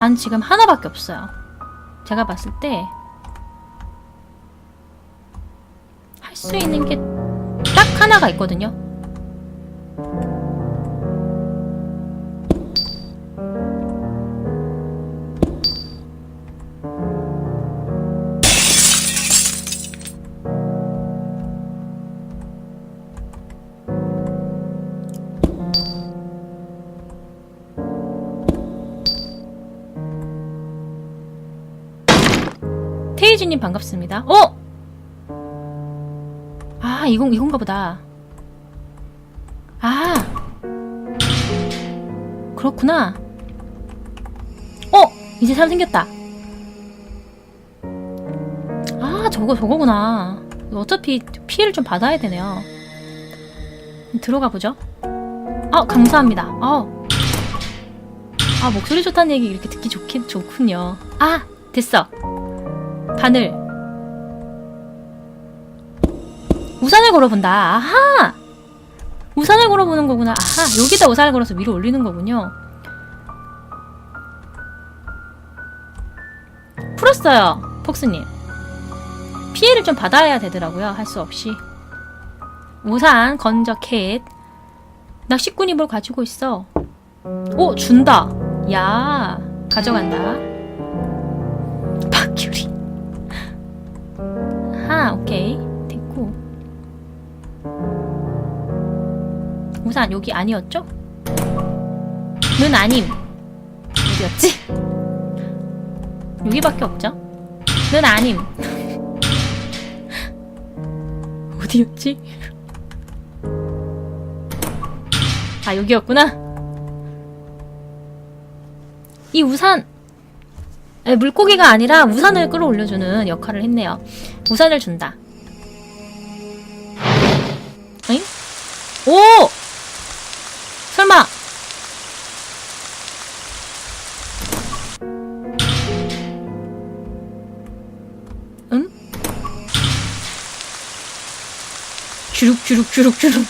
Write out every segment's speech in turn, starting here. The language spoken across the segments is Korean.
난 지금 하나밖에 없어요. 제가 봤을 때 할 수 있는 게 딱 하나가 있거든요. 님 반갑습니다. 어? 아, 이건, 이건가 보다. 아. 그렇구나. 어! 이제 사람 생겼다. 아, 저거, 저거구나. 어차피 피해를 좀 받아야 되네요. 들어가 보죠. 아, 감사합니다. 아, 아 목소리 좋다는 얘기 이렇게 듣기 좋긴, 좋군요. 아, 됐어. 바늘. 우산을 걸어본다. 아하! 우산을 걸어보는 거구나. 아하! 여기다 우산을 걸어서 위로 올리는 거군요. 풀었어요. 폭스님. 피해를 좀 받아야 되더라고요. 할 수 없이. 우산, 건져, 캣. 낚시꾼이 뭘 가지고 있어. 오, 준다. 야, 가져간다. 박규리. 아, 오케이. 됐고. 우산 여기 아니었죠? 는 아님. 어디였지? 여기밖에 없죠? 는 아님. 어디였지? 아, 여기였구나. 이 우산, 에, 물고기가 아니라 우산을 끌어올려주는 역할을 했네요. 우산을 준다. 응? 오! 설마! 응? 주룩 주룩 주룩 주룩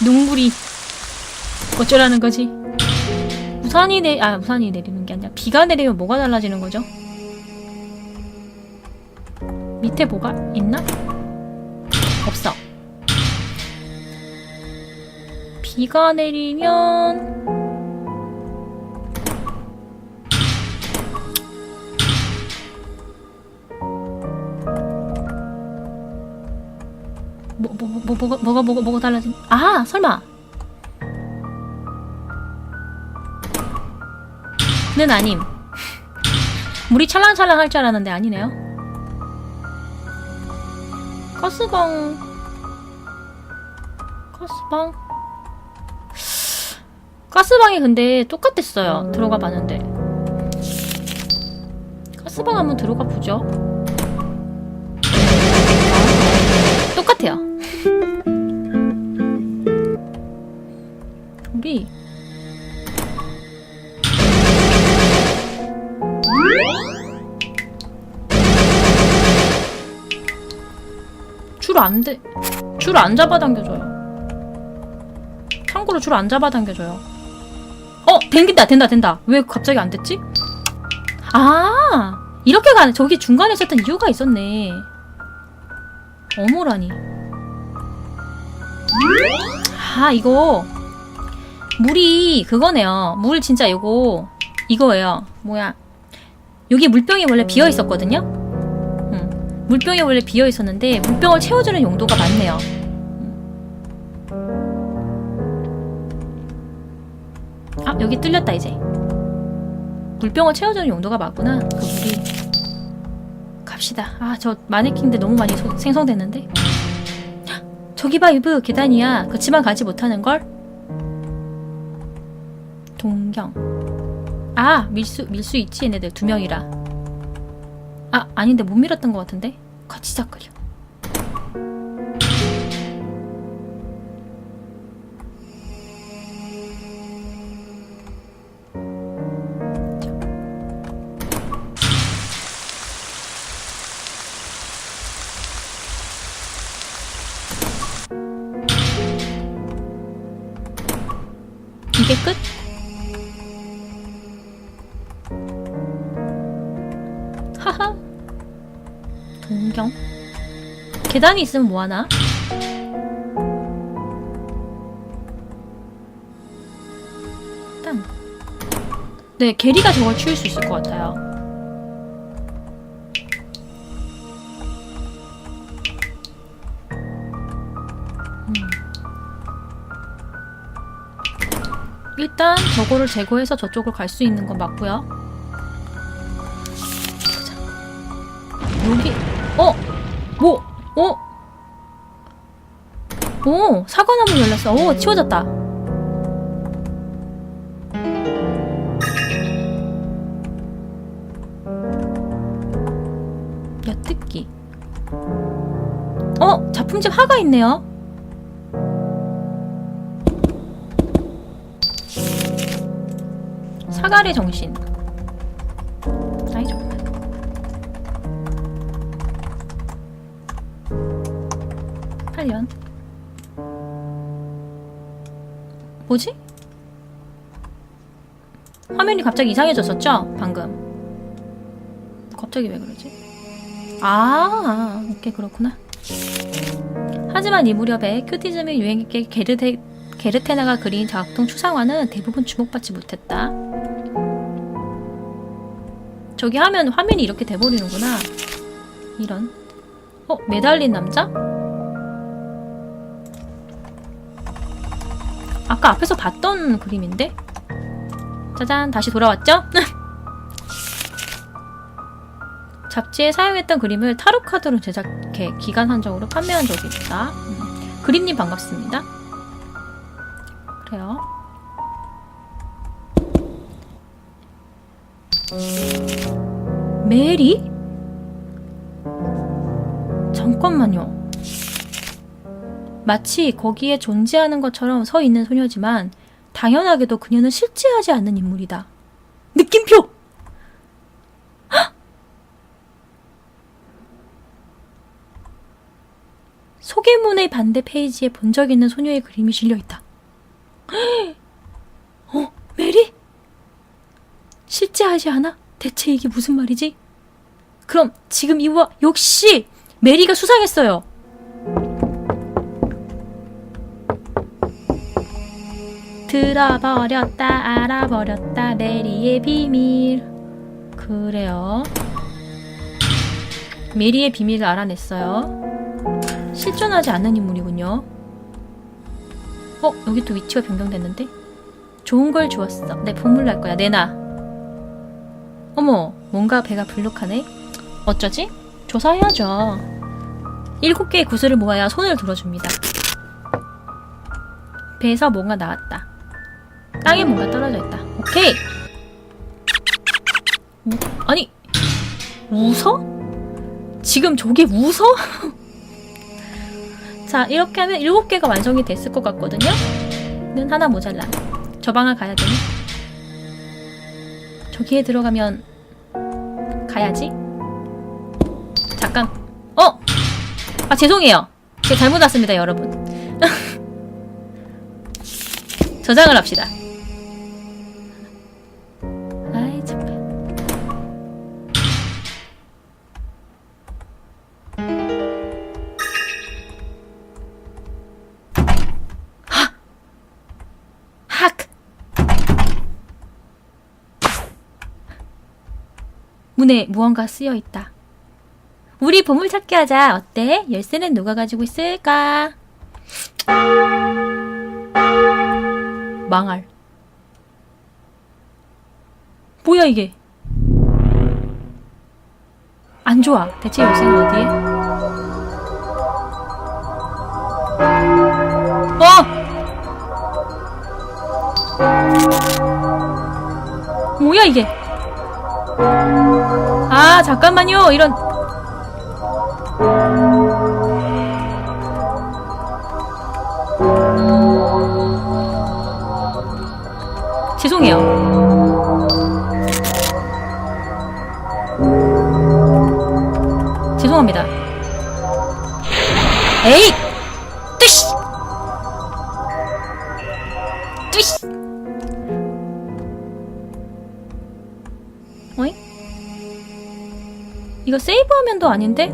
눈물이 어쩌라는 거지? 우산이 내, 아, 우산이 내리는 게 아니라 비가 내리면 뭐가 달라지는 거죠? 밑에 뭐가 있나? 없어. 비가 내리면 뭐, 뭐, 뭐, 뭐, 뭐가, 뭐가, 뭐가, 뭐가 달라진? 아, 설마. 는 아님. 물이 찰랑찰랑 할 줄 알았는데 아니네요. 가스방. 가스방. 가스방이 근데 똑같았어요. 들어가 봤는데. 가스방 한번 들어가 보죠. 똑같아요. 우리 안 돼. 줄 안 잡아당겨줘요. 참고로 줄 안 잡아당겨줘요. 어! 된긴다, 된다, 된다. 왜 갑자기 안 됐지? 아! 이렇게 가네. 저기 중간에 있었던 이유가 있었네. 어머라니. 아, 이거. 물이 그거네요. 물 진짜 이거, 이거예요. 뭐야. 여기 물병이 원래 비어 있었거든요? 음, 물병이 원래 비어 있었는데, 물병을 채워주는 용도가 많네요. 아, 여기 뚫렸다, 이제. 물병을 채워주는 용도가 맞구나. 그 물이. 갑시다. 아, 저 마네킹들 너무 많이 소- 생성됐는데. 헉, 저기 봐, 이브 계단이야. 그치만 가지 못하는 걸. 동경. 아, 밀수 밀수 있지 얘네들 두 명이라. 아, 아닌데 못 밀었던 것 같은데. 같이 시작하려. 계단이 있으면 뭐하나? 일단 네 게리가 저걸 치울 수 있을 것 같아요. 음. 일단 저거를 제거해서 저쪽으로 갈수 있는 건 맞고요. 오 사과나무 열렸어. 오 치워졌다. 엿듣기. 어 작품집 화가 있네요. 사가리 정신. 아이 정말. 팔년 뭐지? 화면이 갑자기 이상해졌었죠? 방금. 갑자기 왜 그러지? 아, 오케이, 그렇구나. 하지만 이 무렵에 큐티즘의 유행했게 게르테, 게르테나가 그린 작동 추상화는 대부분 주목받지 못했다. 저기 하면 화면이 이렇게 돼버리는구나. 이런. 어, 매달린 남자? 아까 앞에서 봤던 그림인데? 짜잔, 다시 돌아왔죠? 잡지에 사용했던 그림을 타로 카드로 제작해 기간 한정으로 판매한 적이 있다. 음. 그림님 반갑습니다. 그래요. 메리? 잠깐만요. 마치 거기에 존재하는 것처럼 서 있는 소녀지만 당연하게도 그녀는 실제하지 않는 인물이다. 느낌표! 헉! 소개문의 반대 페이지에 본 적 있는 소녀의 그림이 실려 있다. 어, 메리? 실제하지 않아? 대체 이게 무슨 말이지? 그럼 지금 이와 역시 메리가 수상했어요. 들어버렸다 알아버렸다 메리의 비밀. 그래요. 메리의 비밀을 알아냈어요. 실존하지 않는 인물이군요. 어 여기 또 위치가 변경됐는데? 좋은 걸 주었어. 내 보물 날 거야. 내놔. 어머 뭔가 배가 불룩하네. 어쩌지? 조사해야죠. 일곱 개의 구슬을 모아야 손을 들어줍니다. 배에서 뭔가 나왔다 땅에 뭔가 떨어져 있다. 오케이. 우, 아니 웃어? 지금 저게 웃어? 자 이렇게 하면 일곱 개가 완성이 됐을 것 같거든요. 는 하나 모자라. 저 방을 가야 되네. 저기에 들어가면 가야지. 잠깐. 어? 아 죄송해요. 제가 잘못 왔습니다, 여러분. 저장을 합시다. 문에 무언가 쓰여 있다. 우리 보물 찾기 하자. 어때? 열쇠는 누가 가지고 있을까? 망할. 뭐야 이게? 안 좋아. 대체 열쇠는 어디에? 어! 뭐야 이게? 아 잠깐만요. 이런 죄송해요. 도 아닌데?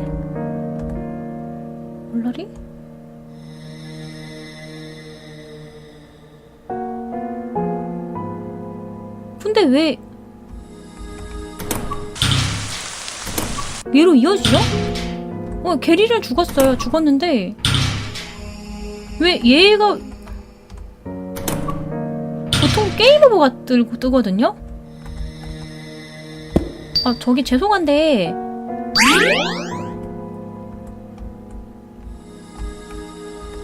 볼라리? 근데 왜 얘로 이어지죠? 어, 게리는 죽었어요. 죽었는데 왜 얘가 보통 게임 오버가 뜨고 뜨거든요? 아, 저기 죄송한데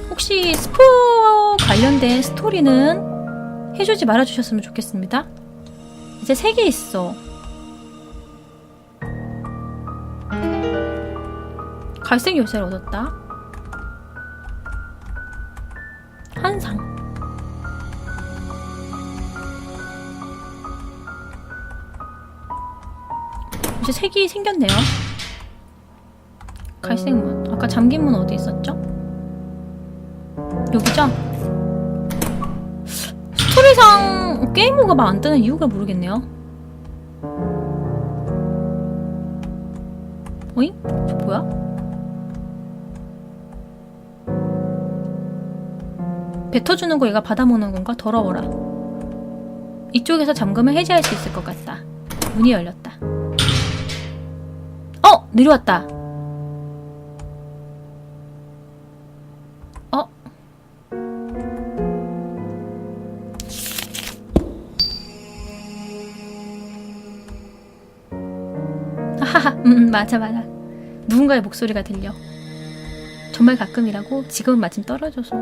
혹시 스포 관련된 스토리는 해주지 말아주셨으면 좋겠습니다. 이제 세 개 있어. 갈색 열쇠를 얻었다. 한상. 이제 색이 생겼네요. 갈색 문. 아까 잠긴 문 어디 있었죠? 여기죠? 스토리상 게임 오가 안 뜨는 이유가 모르겠네요. 어잉? 저 뭐야? 뱉어주는 거 얘가 받아먹는 건가? 더러워라. 이쪽에서 잠금을 해제할 수 있을 것 같다. 문이 열렸다. 어! 내려왔다. 맞아, 맞아. 누군가의 목소리가 들려. 정말 가끔이라고 지금은 마침 떨어져서.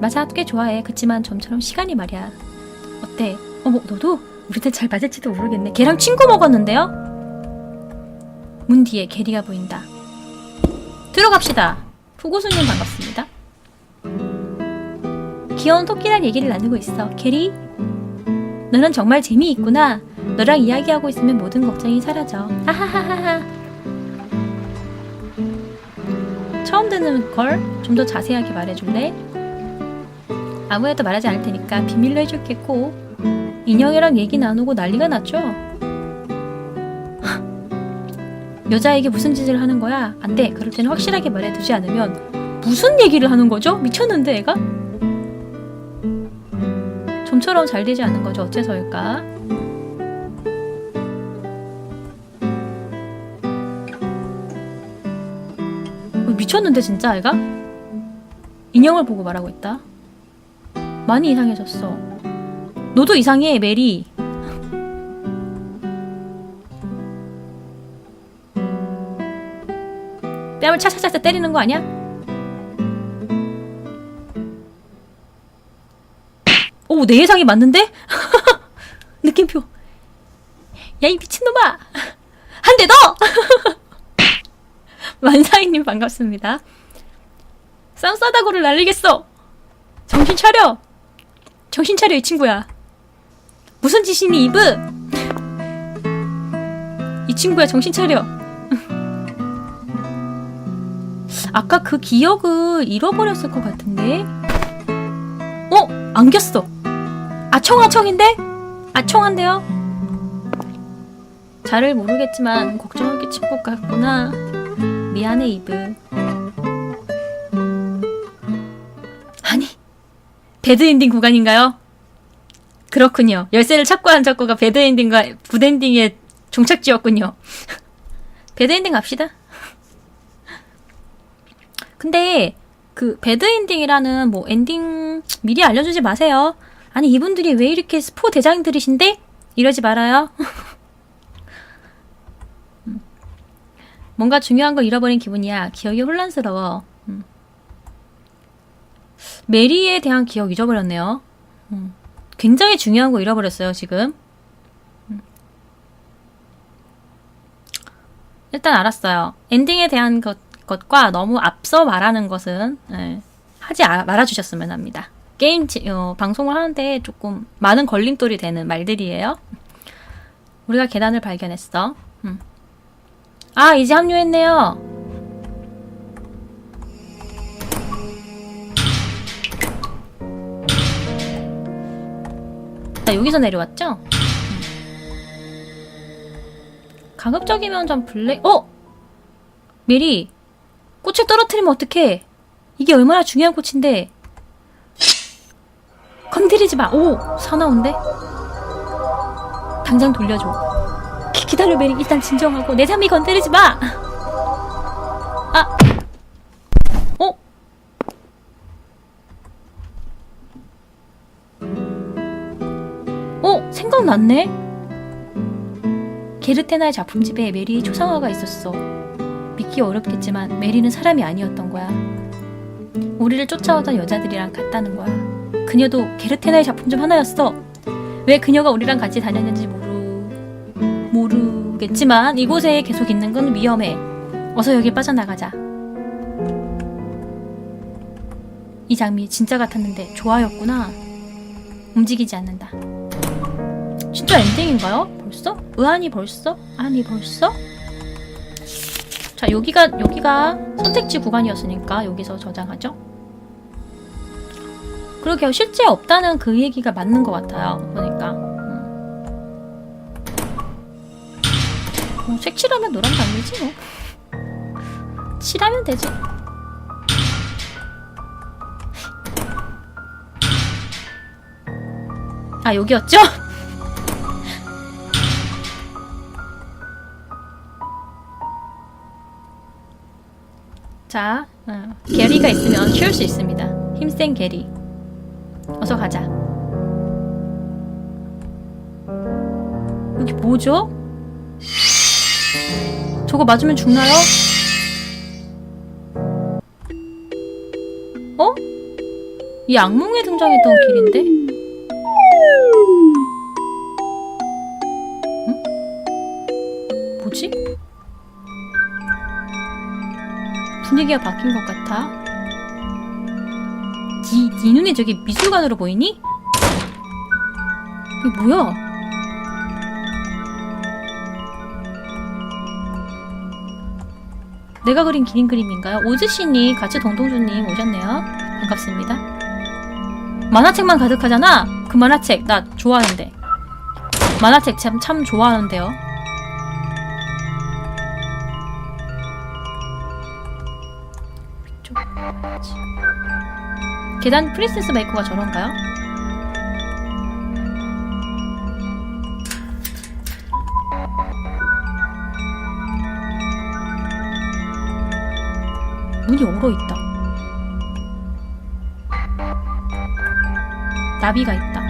맞아, 꽤 좋아해. 그치만 좀처럼 시간이 말이야. 어때? 어머, 너도? 우리들 잘 맞을지도 모르겠네. 걔랑 친구 먹었는데요? 문 뒤에 게리가 보인다. 들어갑시다. 부고수님 반갑습니다. 귀여운 토끼랑 얘기를 나누고 있어. 게리? 너는 정말 재미있구나. 너랑 이야기하고 있으면 모든 걱정이 사라져. 하하하하하. 처음 듣는 걸 좀 더 자세하게 말해줄래? 아무래도 말하지 않을 테니까 비밀로 해줄게 꼭. 인형이랑 얘기 나누고 난리가 났죠? 여자에게 무슨 짓을 하는 거야? 안 돼. 그럴 때는 확실하게 말해두지 않으면 무슨 얘기를 하는 거죠? 미쳤는데 애가? 좀처럼 잘 되지 않는 거죠. 어째서일까? 미쳤는데 진짜 애가? 인형을 보고 말하고 있다. 많이 이상해졌어. 너도 이상해, 메리. 뺨을 차차차차 때리는 거 아니야? 오, 내 예상이 맞는데? 느낌표. 야, 이 미친놈아! 한 대 더! 만사이님 반갑습니다. 쌈싸다구를 날리겠어! 정신 차려! 정신 차려, 이 친구야. 무슨 짓이니, 이브? 이 친구야, 정신 차려. 아까 그 기억을 잃어버렸을 것 같은데? 어? 안겼어. 아청아청인데? 아청한데요? 잘을 모르겠지만 걱정을 끼친 것 같구나. 미안해, 이브. 아니, 배드엔딩 구간인가요? 그렇군요. 열쇠를 찾고 안 찾고가 배드엔딩과 굿엔딩의 종착지였군요. 배드엔딩 갑시다. 근데 그 배드엔딩이라는 뭐 엔딩 미리 알려주지 마세요. 아니 이분들이 왜 이렇게 스포 대장들이신데? 이러지 말아요. 뭔가 중요한 걸 잃어버린 기분이야. 기억이 혼란스러워. 음. 메리에 대한 기억 잊어버렸네요. 음. 굉장히 중요한 거 잃어버렸어요, 지금. 음. 일단 알았어요. 엔딩에 대한 것, 것과 너무 앞서 말하는 것은 예, 하지 아- 말아주셨으면 합니다. 게임 지- 어, 방송을 하는데 조금 많은 걸림돌이 되는 말들이에요. 우리가 계단을 발견했어. 음. 아 이제 합류했네요. 나 여기서 내려왔죠? 음. 가급적이면 좀 블랙 어 메리 꽃을 떨어뜨리면 어떡해? 이게 얼마나 중요한 꽃인데. 건드리지 마. 오, 사나운데? 당장 돌려줘. 기, 기다려, 메리. 일단 진정하고. 내 삶이 건드리지 마! 아! 어? 어? 생각났네? 게르테나의 작품집에 메리의 초상화가 있었어. 믿기 어렵겠지만 메리는 사람이 아니었던 거야. 우리를 쫓아오던 여자들이랑 같다는 거야. 그녀도 게르테나의 작품 중 하나였어. 왜 그녀가 우리랑 같이 다녔는지 모르 모르 겠지만 이곳에 계속 있는 건 위험해. 어서 여기 빠져나가자. 이 장미 진짜 같았는데 좋아였구나. 움직이지 않는다. 진짜 엔딩인가요? 벌써? 의안이 벌써? 아니 벌써? 자 여기가 여기가 선택지 구간이었으니까 여기서 저장하죠. 그러게요. 실제 없다는 그 얘기가 맞는 것 같아요. 보니까. 색칠하면 노란 장미지 뭐. 칠하면 되지. 아 여기였죠? 자, 어, 게리가 있으면 쉬울 수 있습니다. 힘센 게리. 어서 가자. 여기 뭐죠? 저거 맞으면 죽나요? 어? 이 악몽에 등장했던 길인데? 응? 뭐지? 분위기가 바뀐 것 같아. 네, 네 눈에 저기 미술관으로 보이니? 이게 뭐야? 내가 그린 기린 그림인가요? 오즈씨님, 같이 동동주님 오셨네요. 반갑습니다. 만화책만 가득하잖아? 그 만화책, 나 좋아하는데. 만화책 참, 참 좋아하는데요. 계단 프린세스 메이커가 저런가요? 문이 얼어 있다. 나비가 있다.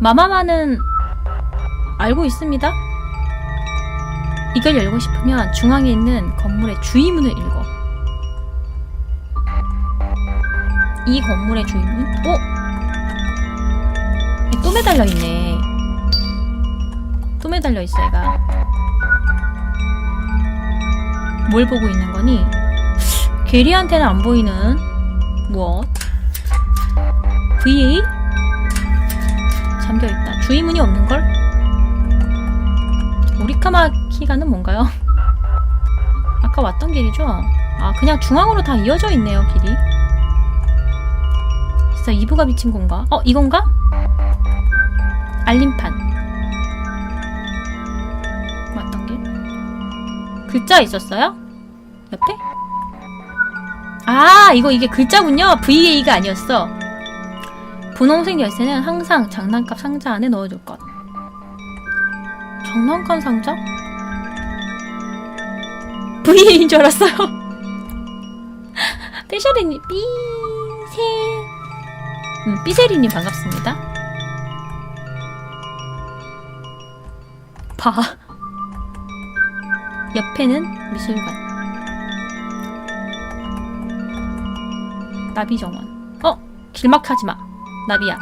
마마마는 알고 있습니다. 이걸 열고 싶으면 중앙에 있는 건물의 주의문을 읽어. 이 건물의 주의문? 어? 얘또 매달려 있네. 또 매달려 있어, 얘가. 뭘 보고 있는 거니? 게리한테는 안 보이는 무엇? VA? 잠겨 있다. 주의문이 없는 걸? 오리카마 키가는 뭔가요? 아까 왔던 길이죠? 아, 그냥 중앙으로 다 이어져 있네요, 길이. 진짜 이브가 비친 건가? 어, 이건가? 알림판. 왔던 길. 글자 있었어요? 옆에? 아, 이거 이게 글자군요. VA가 아니었어. 분홍색 열쇠는 항상 장난감 상자 안에 넣어줄 것. 장난감 상자? VA인 줄 알았어요. 삐셔리님, 삐세, 음, 삐세리님 반갑습니다. 봐. 옆에는 미술관. 나비 정원. 어, 길막하지 마. 나비야.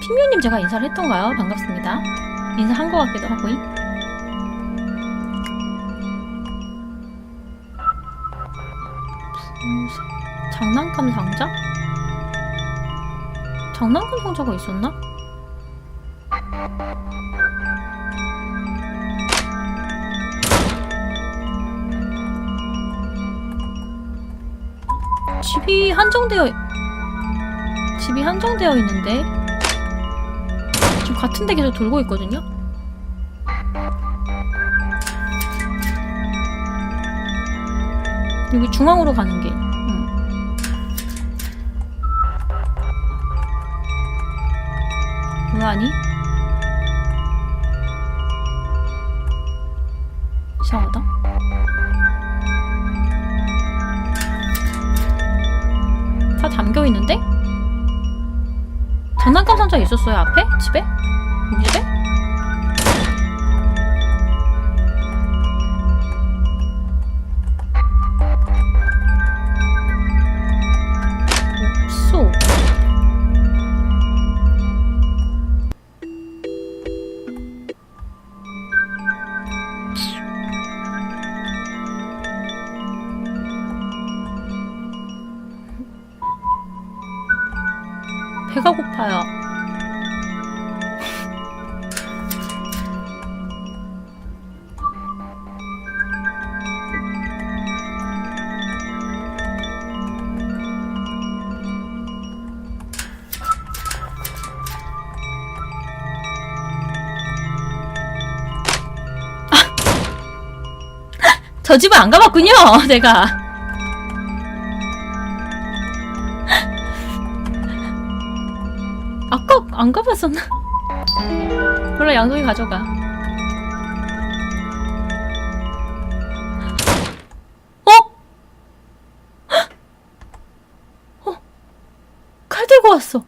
핑미님 제가 인사를 했던가요? 반갑습니다. 인사한 것 같기도 하고. 무슨 장난감 상자? 장난감 상자가 있었나? 집이 한정되어 집이 한정되어 있는데 지금 같은 데 계속 돌고 있거든요? 여기 중앙으로 가는 길. 응. 뭐 하니? 장난감 상자 있었어요 앞에? 집에? 배가 고파요. 저 집은 안 가봤군요, 내가. 아까 안 가봤었나? 몰라, 양동이 가져가. 어? 어? 칼 들고 왔어.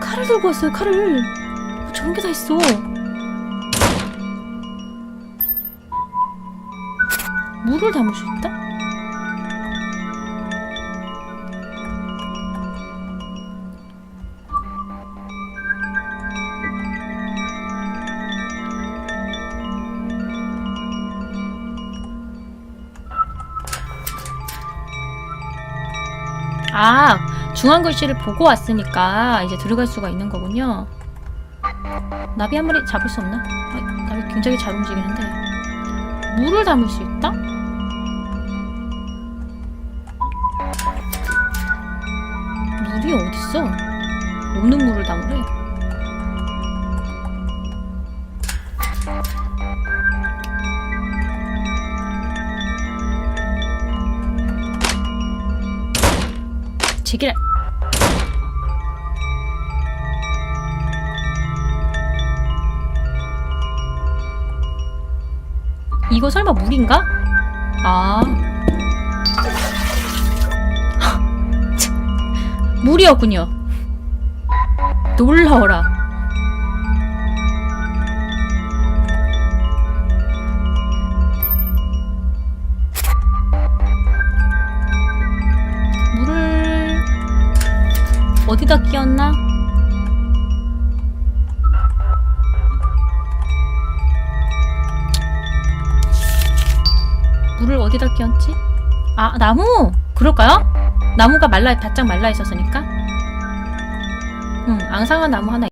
칼을 들고 왔어요, 칼을. 어, 저런 게 다 있어. 물을 담을 수 있다? 아, 중앙 글씨를 보고 왔으니까 이제 들어갈 수가 있는 거군요. 나비 한 마리 잡을 수 없나? 아, 나비 굉장히 잘 움직이는데. 물을 담을 수 있다? 물이 어딨어? 없는 물을 담으래. 제길 이거 설마 물인가? 아. 참, 물이었군요. 놀라워라. 어디다 끼웠지? 아, 나무! 그럴까요? 나무가 말라, 바짝 말라 있었으니까? 응, 앙상한 나무 하나